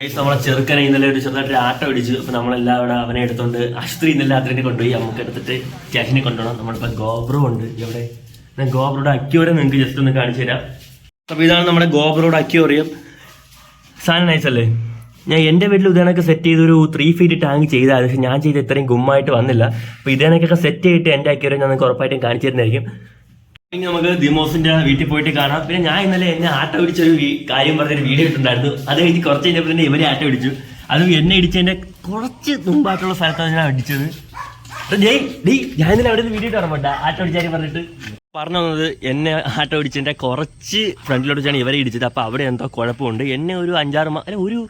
നമ്മളെ ചെറുക്കനെ ഇന്നലെ ഒരു ചെറുതായിട്ട് ആട്ടം അടിച്ചു അപ്പൊ നമ്മളെല്ലാം ഇവിടെ അവനെ എടുത്തോണ്ട് അശ്രീ ഇന്നലെ രാത്രി കൊണ്ടുപോയി. നമുക്ക് എടുത്തിട്ട് ക്യാഷിനെ കൊണ്ടുപോകണം. നമ്മളിപ്പോ ഗോബ്രോ ഉണ്ട് ഇവിടെ. ഗോബ്രോയുടെ അക്യൂറിയം നിങ്ങൾക്ക് ജസ്റ്റ് ഒന്ന് കാണിച്ചു തരാം. അപ്പൊ ഇതാണ് നമ്മുടെ ഗോബ്രോയുടെ അക്യൂറിയം സാധനം നൈസ് അല്ലേ? ഞാൻ എന്റെ വീട്ടിൽ ഇതേണൊക്കെ സെറ്റ് ചെയ്തൊരു ത്രീ ഫീറ്റ് ടാങ്ക് ചെയ്താൽ പക്ഷെ ഞാൻ ചെയ്ത് ഇത്രയും ഗുമ്മായിട്ട് വന്നില്ല. അപ്പോൾ ഇതേണൊക്കെ സെറ്റ് ചെയ്തിട്ട് എന്റെ അക്യൂറിയം ഞാൻ നിങ്ങൾക്ക് ഉറപ്പായിട്ടും കാണിച്ചു തരുന്നതായിരിക്കും. ഇനി നമുക്ക് ദിമോസിന്റെ വീട്ടിൽ പോയിട്ട് കാണാം. പിന്നെ ഞാൻ ഇന്നലെ എന്നെ ആട്ട പിടിച്ചൊരു കാര്യം പറഞ്ഞൊരു വീഡിയോ ഇട്ടുണ്ടായിരുന്നു അത് കഴിഞ്ഞ് കുറച്ച് കഴിഞ്ഞപ്പോൾ തന്നെ ഇവരെ ആട്ട പിടിച്ചു. അത് എന്നെ ഇടിച്ചതിന്റെ കുറച്ച് മുമ്പായിട്ടുള്ള സ്ഥലത്താണ് ഞാൻ അടിച്ചത് ജയ് ഡേയ് ഞാൻ ഇന്നലെ അവിടെ നിന്ന് വീഡിയോ ഇട്ട് ഓർമ്മ ആട്ട പിടിച്ചാലും പറഞ്ഞിട്ട്. പറഞ്ഞു തന്നത് എന്നെ ആട്ട പിടിച്ചതിന്റെ കുറച്ച് ഫ്രണ്ടിലോട്ട് വെച്ചാണ് ഇവരെ ഇടിച്ചത്. അപ്പോൾ അവിടെ എന്തോ കുഴപ്പമുണ്ട്. എന്നെ ഒരു അഞ്ചാറ് മാ ഒരു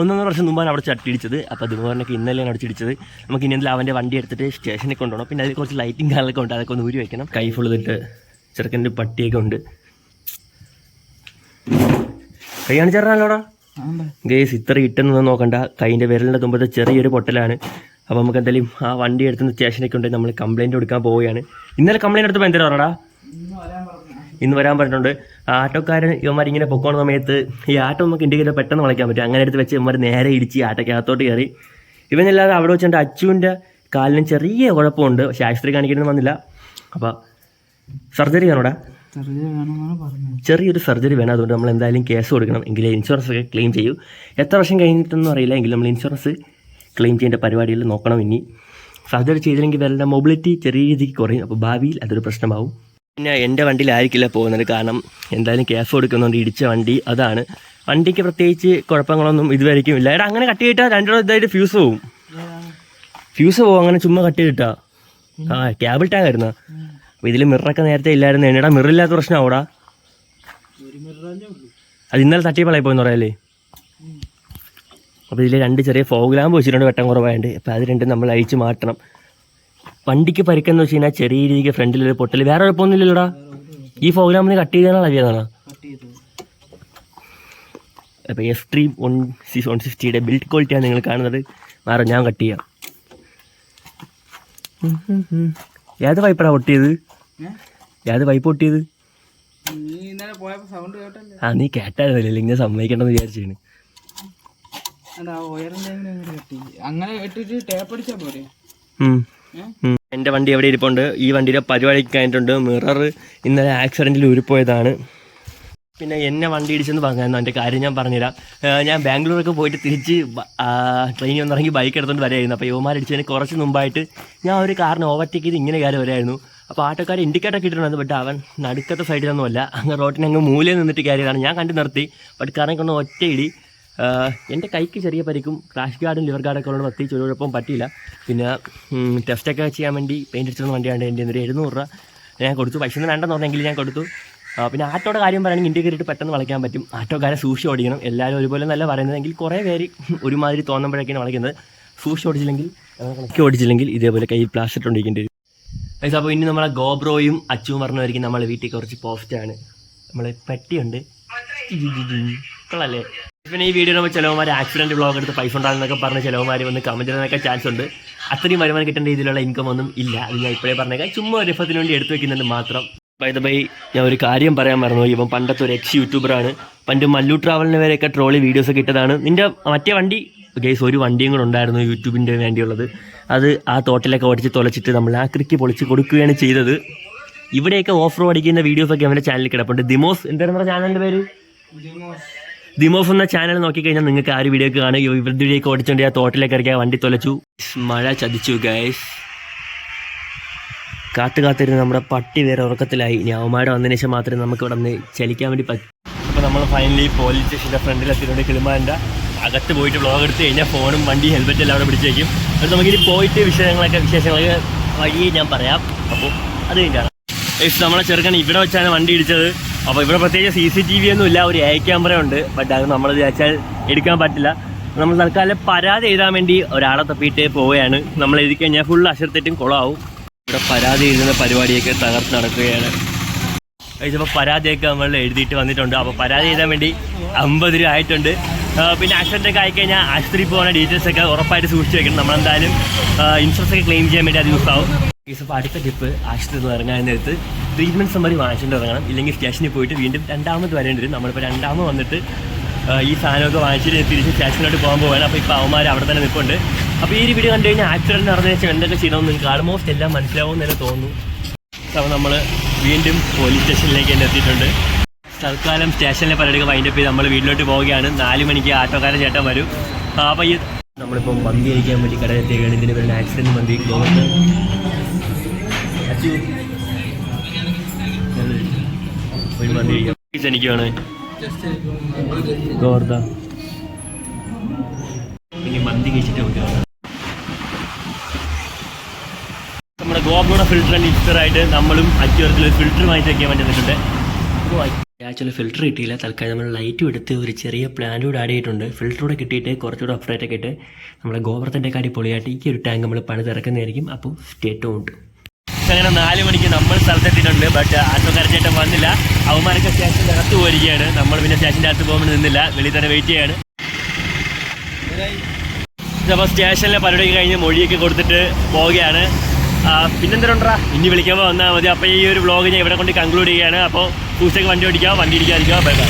ഒന്നൊന്നര വർഷം മുമ്പാണ് അവിടെ ചട്ടിടിച്ചത് അപ്പോൾ അതുപോലൊക്കെ ഇന്നലെയാണ് അടിച്ചിടിച്ചത് നമുക്ക് ഇനി എന്തെങ്കിലും അവന്റെ വണ്ടി എടുത്തിട്ട് സ്റ്റേഷനിൽ കൊണ്ടുപോകണം. പിന്നെ അതിൽ കുറച്ച് ലൈറ്റിംഗ് കാര്യങ്ങളൊക്കെ ഉണ്ട്. അതൊക്കെ ഒന്ന് ഊരി വെക്കണം. കൈ ഇതിട്ട് ചെറുക്കന്റെ പട്ടിയൊക്കെ ഉണ്ട്. കൈയാണ് ചേർന്നാലോടാ? ഗേസ് ഇത്ര ഇട്ടെന്ന് നോക്കണ്ട. കൈന്റെ വിരലിന്റെ തുമ്പത്തെ ചെറിയൊരു പൊട്ടലാണ്. അപ്പോൾ നമുക്ക് എന്തായാലും ആ വണ്ടി എടുത്തുന്ന സ്റ്റേഷനൊക്കെ ഉണ്ടെങ്കിൽ നമ്മൾ കംപ്ലയിന്റ് കൊടുക്കാൻ പോവുകയാണ്. ഇന്നലെ കംപ്ലയിന്റ് എടുത്തപ്പോൾ എന്തിനാ പറഞ്ഞടാ? ഇന്ന് വരാൻ പറഞ്ഞിട്ടുണ്ട്. ആട്ടോക്കാരൻ ഇവന്മാർ ഇങ്ങനെ പൊക്കോണ സമയത്ത് ഈ ആട്ടോ നമുക്ക് ഇൻഡിക്കേറ്റർ പെട്ടെന്ന് വളയ്ക്കാൻ പറ്റും. അങ്ങനെ എടുത്ത് വെച്ച് ഇവന്മാർ നേരെ ഇടിച്ച് ആട്ടോക്കകത്തോട്ട് കയറി. ഇവനല്ലാതെ അവിടെ വെച്ചിട്ട് അച്ചുവിന്റെ കാലിനും ചെറിയ കുഴപ്പമുണ്ട്. പക്ഷേ ആശുപത്രി കാണിക്കണമെന്ന് വന്നില്ല. അപ്പോൾ സർജറി വേണോടാ ചെറിയ വേണമെന്നാണ് പറഞ്ഞത്. ചെറിയൊരു സർജറി വേണം. അതുകൊണ്ട് നമ്മൾ എന്തായാലും കേസ് കൊടുക്കണം. എങ്കിലേ ഇൻഷുറൻസ് ഒക്കെ ക്ലെയിം ചെയ്യൂ. എത്ര വർഷം കഴിഞ്ഞിട്ടൊന്നും അറിയില്ല. എങ്കിലും നമ്മൾ ഇൻഷുറൻസ് ക്ലെയിം ചെയ്യേണ്ട പരിപാടിയിൽ നോക്കണം ഇനി. സർജറി ചെയ്തില്ലെങ്കിൽ വരേണ്ട മൊബിലിറ്റി ചെറിയ രീതിക്ക് കുറയും. അപ്പോൾ ഭാവിയിൽ അതൊരു പ്രശ്നമാവും. പിന്നെ എന്റെ വണ്ടിയിലായിരിക്കില്ല പോകുന്നത്. കാരണം എന്തായാലും കേസ് കൊടുക്കുന്നുണ്ട് ഇടിച്ച വണ്ടി അതാണ്. വണ്ടിക്ക് പ്രത്യേകിച്ച് കുഴപ്പങ്ങളൊന്നും ഇതുവരെയും ഇല്ല. എടാ അങ്ങനെ കട്ട് കിട്ടാ രണ്ടോ ഇതായിട്ട് ഫ്യൂസ് പോവും. ഫ്യൂസ് പോവും. അങ്ങനെ ചുമ്മാ കട്ട് കിട്ടാ. ആ ക്യാബിൾ ടാങ്ക് ആയിരുന്നാ? അപ്പോൾ ഇതിൽ മിററൊക്കെ നേരത്തെ ഇല്ലായിരുന്നു. എന്നടാ മിറില്ലാത്ത പ്രശ്നം അവിടെ ഒരു മിററല്ലേ ഉള്ളൂ അത് ഇന്നലെ തട്ടിപ്പളായി പോയെന്ന് പറയാല്ലേ? അപ്പോൾ ഇതിൽ രണ്ട് ചെറിയ ഫോഗ് ലാമ്പ് വെച്ചിട്ടുണ്ട് വെട്ടം കുറവായതുകൊണ്ട് അപ്പോൾ അത് രണ്ടും നമ്മൾ അഴിച്ചു മാറ്റണം. വണ്ടിക്ക് പരിക്കെന്ന് വെച്ച് കഴിഞ്ഞാൽ ചെറിയ രീതിക്ക് ഫ്രണ്ടിലൊരു പൊട്ടൽ വേറെ കുഴപ്പമൊന്നുമില്ലല്ലോടാ ഈ ഫോഗ് ലാമ്പിന് കട്ട് ചെയ്താണോ അറിയാതാണ് കട്ട് എഫ് അപ്പോൾ എക്സ്ട്രീം വൺ സി വൺ സിക്സ്റ്റിയുടെ ബിൽഡ് ക്വാളിറ്റിയാണ് നിങ്ങൾ കാണുന്നത്. മാറും ഞാൻ കട്ട് ചെയ്യാം. ഏത് പൈപ്പാണ് പൊട്ടിയത്? ഏത് പൈപ്പ് പൊട്ടിയത്? ആ നീ കേട്ടായിരുന്നല്ലേ ഇങ്ങനെ സമ്മതിക്കണ്ടെന്ന് വിചാരിച്ചാണ് എന്റെ എന്റെ വണ്ടി എവിടെ ഇരിപ്പുണ്ട്? ഈ വണ്ടിയുടെ പരിപാടിക്ക് കഴിഞ്ഞിട്ടുണ്ട്. മിറർ ഇന്നലെ ആക്സിഡന്റിൽ ഉരുപ്പോയതാണ്. പിന്നെ എന്നെ വണ്ടി ഇടിച്ചെന്ന് പറഞ്ഞായിരുന്നു. എന്റെ കാര്യം ഞാൻ പറഞ്ഞുതരാം. ഞാൻ ബാംഗ്ലൂരൊക്കെ പോയിട്ട് തിരിച്ച് ട്രെയിനിൽ വന്നിറങ്ങി ബൈക്ക് എടുത്തുകൊണ്ട് വരായിരുന്നു അപ്പോൾ യുവമാരടിച്ചതിന് കുറച്ച് മുമ്പായിട്ട് ഞാൻ ഒരു കാറിന് ഓവർടേക്ക് ചെയ്ത് ഇങ്ങനെ കയറി വരായിരുന്നു അപ്പോൾ ആട്ടോക്കാർ ഇൻഡിക്കേറ്റർ ഒക്കെ ഇട്ടിട്ടുണ്ടായിരുന്നു ബട്ട് അവൻ നടുക്കത്തെ സൈഡിലൊന്നുമല്ല അങ്ങ് റോട്ടിനെ അങ്ങ് മൂലയിൽ നിന്നിട്ട് കയറിയതാണ്. ഞാൻ കണ്ടു നിർത്തി. ബട്ട് കാരണം കൊണ്ട് ഒറ്റയിടി. എന്റെ കൈക്ക് ചെറിയ പരിക്കും. ക്രാഷ് ഗാർഡും ലിവർ ഗാർഡൊക്കെ ഉള്ളത് പ്രത്യേകിച്ച് ഒരു കുഴപ്പം പറ്റിയില്ല. പിന്നെ ടെസ്റ്റൊക്കെ ചെയ്യാൻ വേണ്ടി പെയിന്റ് അടിച്ചിരുന്ന വണ്ടിയാണ് എന്റെ ഒരു എഴുന്നൂറ് രൂപ ഞാൻ കൊടുത്തു. പൈസ ഒന്നും വേണ്ടെന്ന് പറഞ്ഞെങ്കിൽ ഞാൻ കൊടുത്തു. പിന്നെ ആട്ടോടെ കാര്യം പറയുകയാണെങ്കിൽ ഇന്ത്യ കയറിയിട്ട് പെട്ടെന്ന് വളയ്ക്കാൻ പറ്റും. ആട്ടോക്കാരെ സൂക്ഷി ഓടിക്കണം. എല്ലാവരും ഒരുപോലെ നല്ല പറയുന്നതെങ്കിൽ കുറേ പേര് ഒരുമാതിരി തോന്നുമ്പോഴൊക്കെയാണ് വളയ്ക്കുന്നത്. സൂക്ഷി ഓടിച്ചില്ലെങ്കിൽ ഓടിച്ചില്ലെങ്കിൽ ഇതേപോലെ കൈ പ്ലാസ്റ്റർ ഇട്ടുകൊണ്ടിരിക്കേണ്ടി വരും. ഗൈസ് അപ്പോൾ ഇനി നമ്മളെ ഗോബ്രോയും അച്ചുവും പറഞ്ഞവരിക്കും നമ്മളെ വീട്ടിൽ കുറച്ച് പോസ്റ്റാണ് നമ്മളെ പെട്ടിയുണ്ട്. അല്ലേ പിന്നെ ഈ വീഡിയോ നമ്മൾ ചിലവന്മാർ ആക്സിഡന്റ് ബ്ലോഗ് എടുത്ത് പൈസ ഉണ്ടാകുന്നൊക്കെ പറഞ്ഞ് ചിലവന്മാർ വന്ന് കമന്റ് ചെയ്യാനൊക്കെ ചാൻസ് ഉണ്ട്. അത്രയും വരുമാനം കിട്ടേണ്ട രീതിയിലുള്ള ഇൻകം ഒന്നും ഇല്ല. അത് ഞാൻ ഇപ്പോഴേ പറഞ്ഞേക്കാം. ചുമ്മാ ഒരു എഫത്തിന് വേണ്ടി എടുത്തു വെക്കുന്നുണ്ട് മാത്രം. ബൈ ദ ബൈ ഞാൻ ഒരു കാര്യം പറയാൻ മറന്നു ഇവൻ പണ്ടത്തെ ഒരു എക്സ് യൂട്യൂബറാണ് പണ്ട് മല്ലു ട്രാവലിന് വരെയൊക്കെ ട്രോളി വീഡിയോസ് ഒക്കെ ഇട്ടതാണ്. നിന്റെ മറ്റേ വണ്ടി ഗൈസ് ഒരു വണ്ടിയും കൂടെ ഉണ്ടായിരുന്നു യൂട്യൂബിന്റെ വേണ്ടിയുള്ളത്. അത് ആ തോട്ടിലൊക്കെ ഓടിച്ച് തുളച്ചിട്ട് നമ്മൾ ആ ക്രിക്ക് പൊളിച്ച് കൊടുക്കുകയാണ് ചെയ്തത്. ഇവിടെയൊക്കെ ഓഫ് റോഡ് അടിക്കുന്ന വീഡിയോസൊക്കെ അവന്റെ ചാനലിൽ കിടപ്പുണ്ട്. ദിമോസ് എന്തായിരുന്നു ചാനലിന്റെ പേര്? ദിമോസ്. എന്ന ചാനൽ നോക്കിക്കഴിഞ്ഞാൽ നിങ്ങൾക്ക് ആ ഒരു വീഡിയോ കാണുക ഇവരുടെ വീഡിയോ ഓടിച്ചുകൊണ്ട് ആ തോട്ടിലേക്ക് ഇറക്കിയ വണ്ടി തുലച്ചു. മഴ ചതിച്ചു ഗൈസ് കാത്തു കാത്തിരുന്ന് നമ്മുടെ പട്ടി വേറെ ഉറക്കത്തിലായി. ഞാവുമാരുടെ വന്നതിന് ശേഷം മാത്രമേ നമുക്ക് ഇവിടെ നിന്ന് ചലിക്കാൻ വേണ്ടി പറ്റൂ. അപ്പോൾ നമ്മൾ ഫൈനലി പോലീസ് സ്റ്റേഷന്റെ ഫ്രണ്ടിലെത്തിയിട്ടുണ്ട് കിളിമാന്റെ അകത്ത് പോയിട്ട് വ്ളോഗ് എടുത്ത് കഴിഞ്ഞാൽ ഫോണും വണ്ടി ഹെൽമെറ്റ് എല്ലാം അവിടെ പിടിച്ച് വയ്ക്കും അത് നമുക്കിനി പോയിട്ട് വിശേഷങ്ങളൊക്കെ വിശേഷങ്ങളൊക്കെ വഴി ഞാൻ പറയാം. അപ്പോൾ അത് കഴിഞ്ഞാണ് നമ്മളെ ചെറുക്കൻ ഇവിടെ വെച്ചാണ് വണ്ടി ഇടിച്ചത്. അപ്പോൾ ഇവിടെ പ്രത്യേകിച്ച് സി സി ടി വി ഒന്നും ഇല്ല ഒരു എ ക്യാമറ ഉണ്ട്. ബട്ട് അത് നമ്മൾ വിചാരിച്ചാൽ എടുക്കാൻ പറ്റില്ല. നമ്മൾ തൽക്കാലം പരാതി എഴുതാൻ വേണ്ടി ഒരാളെ തപ്പിയിട്ട് പോവുകയാണ്. നമ്മൾ എഴുതി കഴിഞ്ഞാൽ ഫുൾ അശ്രത്തിട്ടും കുളമാവും ഇവിടെ പരാതി എഴുതുന്ന പരിപാടിയൊക്കെ തകർത്ത് നടക്കുകയാണ്. അപ്പോൾ പരാതിയൊക്കെ നമ്മൾ എഴുതിയിട്ട് വന്നിട്ടുണ്ട്. അപ്പോൾ പരാതി എഴുതാൻ വേണ്ടി അമ്പത് രൂപ ആയിട്ടുണ്ട്. പിന്നെ ആക്സിഡന്റ് ഒക്കെ ആയിക്കഴിഞ്ഞാൽ ആശുപത്രി പോകുന്ന ഡീറ്റെയിൽസ് ഒക്കെ ഉറപ്പായിട്ട് സൂക്ഷിച്ച് വെക്കണം. നമ്മളെന്തായാലും ഇൻഷുറൻസ് ഒക്കെ ക്ലെയിം ചെയ്യാൻ വേണ്ടി അത് യൂസ് ആവും. കേസ് അപ്പോൾ അടുത്ത ടിപ്പ് ആശുപത്രിയിൽ നിന്ന് ഇറങ്ങാൻ നേരത്ത് ട്രീറ്റ്മെന്റ് സമ്മറി വാങ്ങിച്ചിട്ട് ഇറങ്ങണം. ഇല്ലെങ്കിൽ സ്റ്റേഷനിൽ പോയിട്ട് വീണ്ടും രണ്ടാമത് വരേണ്ടി വരും. നമ്മളിപ്പോൾ രണ്ടാമത് വന്നിട്ട് ഈ സാധനമൊക്കെ വാങ്ങിച്ചിട്ട് തിരിച്ച് സ്റ്റേഷനിലോട്ട് പോകാൻ പോവാണ് അപ്പോൾ ഇപ്പോൾ അവന്മാർ അവിടെ തന്നെ നിൽപ്പുണ്ട്. അപ്പോൾ ഈ ഒരു വീഡിയോ കണ്ടു കഴിഞ്ഞാൽ ആക്സിഡന്റ് നടന്നതിന് ശേഷം എന്തൊക്കെ ചെയ്യണമെന്ന് നിങ്ങൾക്ക് ആൾമോസ്റ്റ് എല്ലാം മനസ്സിലാവും എന്ന് തന്നെ തോന്നുന്നു. അപ്പോൾ നമ്മൾ വീണ്ടും പോലീസ് സ്റ്റേഷനിലേക്ക് തന്നെ എത്തിയിട്ടുണ്ട്. തൽക്കാലം സ്റ്റേഷനിലെ പരിപാടികൾ വൈൻഡപ്പ് ചെയ്ത് നമ്മൾ വീട്ടിലോട്ട് പോവുകയാണ്. നാല് മണിക്ക് ആട്ടോക്കാരൻ ചേട്ടൻ വരും. അപ്പൊ ഈ നമ്മളിപ്പം മന്തി കഴിക്കാൻ വേണ്ടി കടയിലെത്തിയാണ് ഇതിന് പേരുടെ ആക്സിഡന്റ് മന്തി ഇനി നമ്മുടെ ഗോപുര ഫിൽറ്റർ ആൻഡ് നമ്മളും അച്ചുവരത്തിൽ ഫിൽറ്റർ വാങ്ങിച്ച് വേണ്ടി വന്നിട്ടുണ്ട്. ആക്ച്വലി ഫിൽറ്റർ കിട്ടിയില്ല. തൽക്കാലം നമ്മൾ ലൈറ്റും എടുത്ത് ഒരു ചെറിയ പ്ലാന്റ് കൂടെ ആഡ് ചെയ്തിട്ടുണ്ട് ഫിൽറ്റർ കൂടെ കിട്ടിയിട്ട് കുറച്ചുകൂടെ അപ്ഡേറ്റ് ഒക്കെ ഇട്ട് നമ്മുടെ ഗോവർത്തിന്റെ കാര്യം പൊളിയായിട്ട് ഈ ഒരു ടാങ്ക് നമ്മൾ പണി തിറക്കുന്നതായിരിക്കും അപ്പോൾ സ്റ്റേറ്റ് ഉണ്ട് അങ്ങനെ നാല് മണിക്ക് നമ്മൾ സ്ഥലത്തെത്തിയിട്ടുണ്ട്. ബട്ട് ആട്ടോക്കാരൻ ചേട്ടൻ വന്നില്ല. അവന്മാരൊക്കെ സ്റ്റേഷന്റെ അകത്ത് പോയിരിക്കുകയാണ്. നമ്മൾ പിന്നെ സ്റ്റേഷന്റെ അകത്ത് പോകുമ്പോൾ നിന്നില്ല. വെളിയിൽ തന്നെ വെയിറ്റ് ചെയ്യാണ്. അപ്പോൾ സ്റ്റേഷനിലെ പരിപാടി കഴിഞ്ഞ് മൊഴിയൊക്കെ കൊടുത്തിട്ട് പോവുകയാണ്. ആ, പിന്നെന്തിനുണ്ടാ ഇനി വിളിക്കുമ്പോൾ വന്നാൽ മതി. അപ്പോൾ ഈ ഒരു വ്ളോഗ് ഞാൻ ഇവിടെ കൊണ്ട് കൺക്ലൂഡ് ചെയ്യുകയാണ്. അപ്പോൾ പൂച്ചയ്ക്ക് വണ്ടി ഓടിക്കുക വണ്ടി ഇടിക്കാതിരിക്കുക ബൈ ബൈ